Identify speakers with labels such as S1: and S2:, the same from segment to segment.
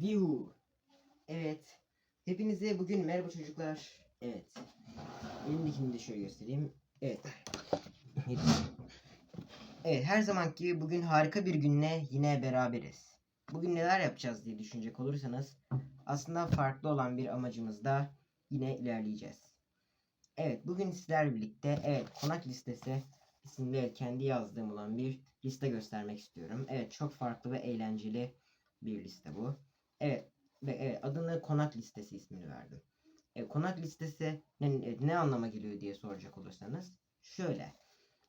S1: View. Evet. Hepinize bugün merhaba çocuklar. Evet. Elimdekini de şöyle göstereyim. Evet. Evet her zamanki bugün harika bir günle yine beraberiz. Bugün neler yapacağız diye düşünecek olursanız aslında farklı olan bir amacımızda yine ilerleyeceğiz. Evet bugün sizlerle birlikte evet konak listesi isimli kendi yazdığım olan bir liste göstermek istiyorum. Evet çok farklı ve eğlenceli bir liste bu. Evet ve evet, adını konak listesi ismini verdim. Evet, konak listesi ne, ne anlama geliyor diye soracak olursanız şöyle.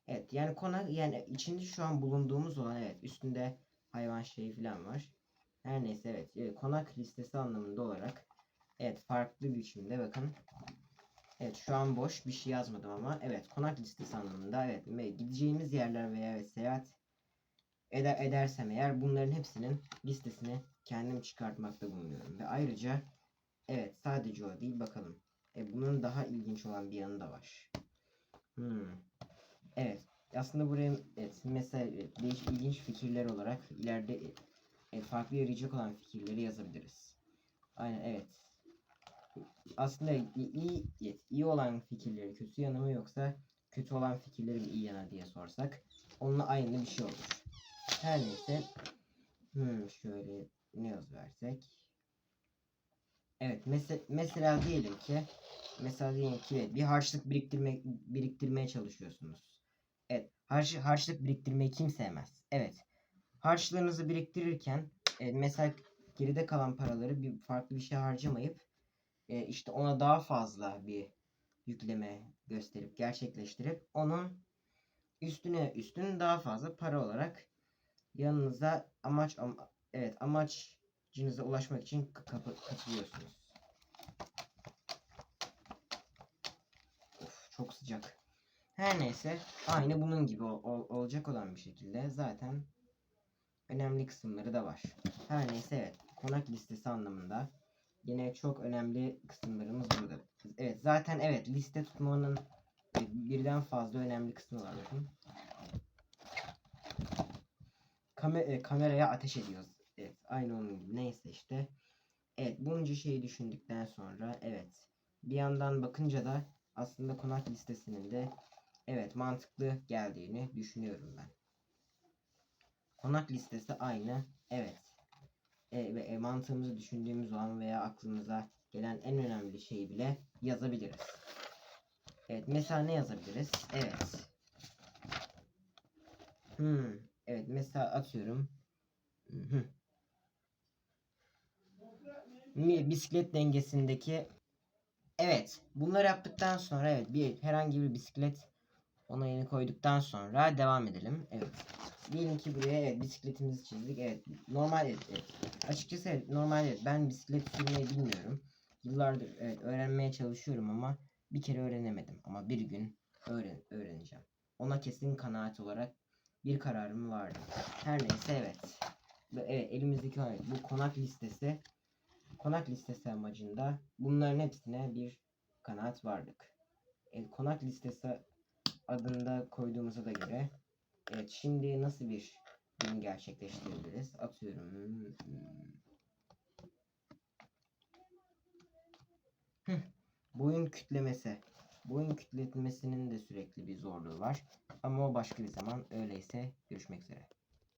S1: Evet yani konak yani içinde şu an bulunduğumuz olan evet üstünde hayvan şeyi falan var. Her neyse evet, evet konak listesi anlamında olarak evet farklı bir biçimde bakın. Evet şu an boş bir şey yazmadım ama evet konak listesi anlamında evet ve gideceğimiz yerler veya evet, seyahat eder, edersem eğer bunların hepsinin listesini kendim çıkartmakta bulunuyorum. Ve ayrıca evet sadece o değil bakalım. E, bunun daha ilginç olan bir yanı da var. Hmm. Evet aslında buraya evet, mesela değişik ilginç fikirler olarak ileride e, farklı yarayacak olan fikirleri yazabiliriz. Aynen evet. Aslında iyi, iyi, olan fikirleri kötü yanı mı yoksa kötü olan fikirleri iyi yana diye sorsak onunla aynı bir şey olur. Her neyse. Hmm, şöyle ne yaz versek. Evet mesela, mesela diyelim ki mesela diyelim ki evet, bir harçlık biriktirme, biriktirmeye çalışıyorsunuz. Evet harç, harçlık biriktirmeyi kim sevmez? Evet. Harçlığınızı biriktirirken e, mesela geride kalan paraları bir farklı bir şey harcamayıp e, işte ona daha fazla bir yükleme gösterip gerçekleştirip onun üstüne üstün daha fazla para olarak yanınıza amaç am- evet amacınıza ulaşmak için katılıyorsunuz. Of, çok sıcak. Her neyse aynı bunun gibi ol- ol- olacak olan bir şekilde zaten önemli kısımları da var. Her neyse evet konak listesi anlamında yine çok önemli kısımlarımız burada. Evet zaten evet liste tutmanın birden fazla önemli kısmı var bakın. Kame- e, kameraya ateş ediyoruz. Evet aynı onun gibi neyse işte. Evet bunca şeyi düşündükten sonra evet bir yandan bakınca da aslında konak listesinin de evet mantıklı geldiğini düşünüyorum ben. Konak listesi aynı. Evet. E, ve e, mantığımızı düşündüğümüz olan veya aklımıza gelen en önemli şeyi bile yazabiliriz. Evet mesela ne yazabiliriz? Evet. Hmm. Evet mesela atıyorum. Bisiklet dengesindeki Evet, bunları yaptıktan sonra evet bir herhangi bir bisiklet onayını koyduktan sonra devam edelim. Evet. Diyelim ki buraya evet, bisikletimizi çizdik. Evet, normal evet, evet. Açıkçası evet, normal evet, ben bisiklet sürmeyi bilmiyorum. Yıllardır evet öğrenmeye çalışıyorum ama bir kere öğrenemedim. Ama bir gün öğren öğreneceğim. Ona kesin kanaat olarak bir kararım vardı. Her neyse evet. Ve evet elimizdeki bu konak listesi konak listesi amacında bunların hepsine bir kanaat vardık. E, konak listesi adında koyduğumuza da göre evet şimdi nasıl bir gün gerçekleştirebiliriz? Atıyorum. Hıh, Boyun kütlemesi. Boyun kütletmesinin de sürekli bir zorluğu var. Ama o başka bir zaman. Öyleyse görüşmek üzere.